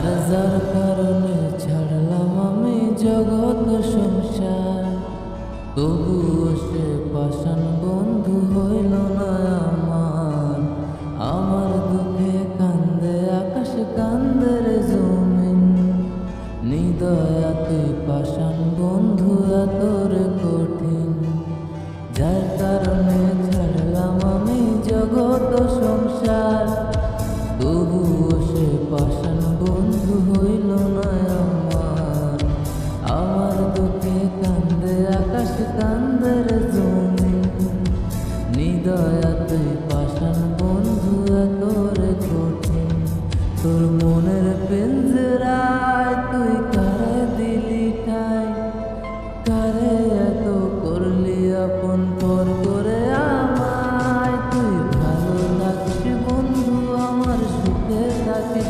যার যার কারণে ছাড়লাম আমি জগৎ সংসার। তবুও সে পাষাণ বন্ধু হইল না আমার। আমার দুঃখে কান্দে, আকাশ জমিন। নিদয়াতে পাষাণ বন্ধু এত কঠিন। যার কারণে ছাড়লাম আমি জগৎ সংসার। Gracias.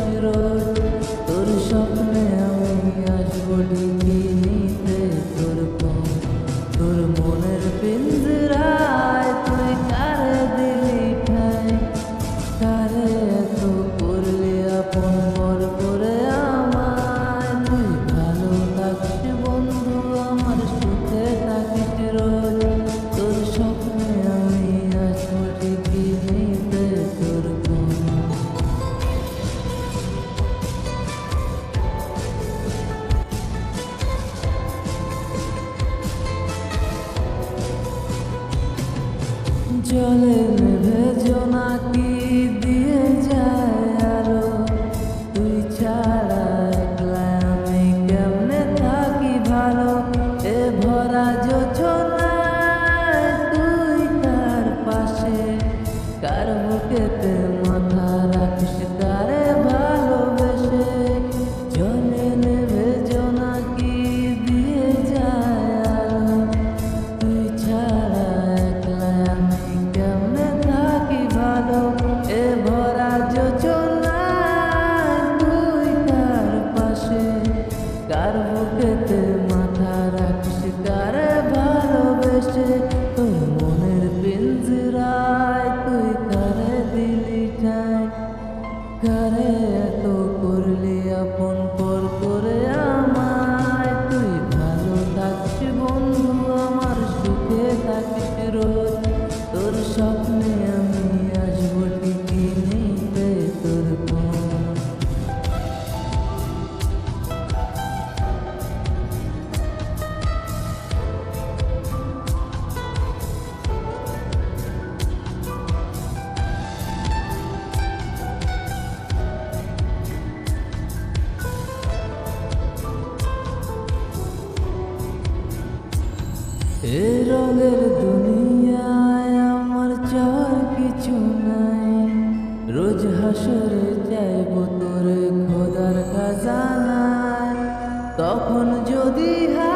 জলে ভেজো নাকি দিয়ে যায় আরও। তুই ছাড়া একলা আমি কেমনে থাকি ভালো? এ ভরা যোচনা তুই তার পাশে, কার বুকেতে কিছু নাই রোজ হাসরে যাইব তোর খোদার খাজানায়। তখন যদি হা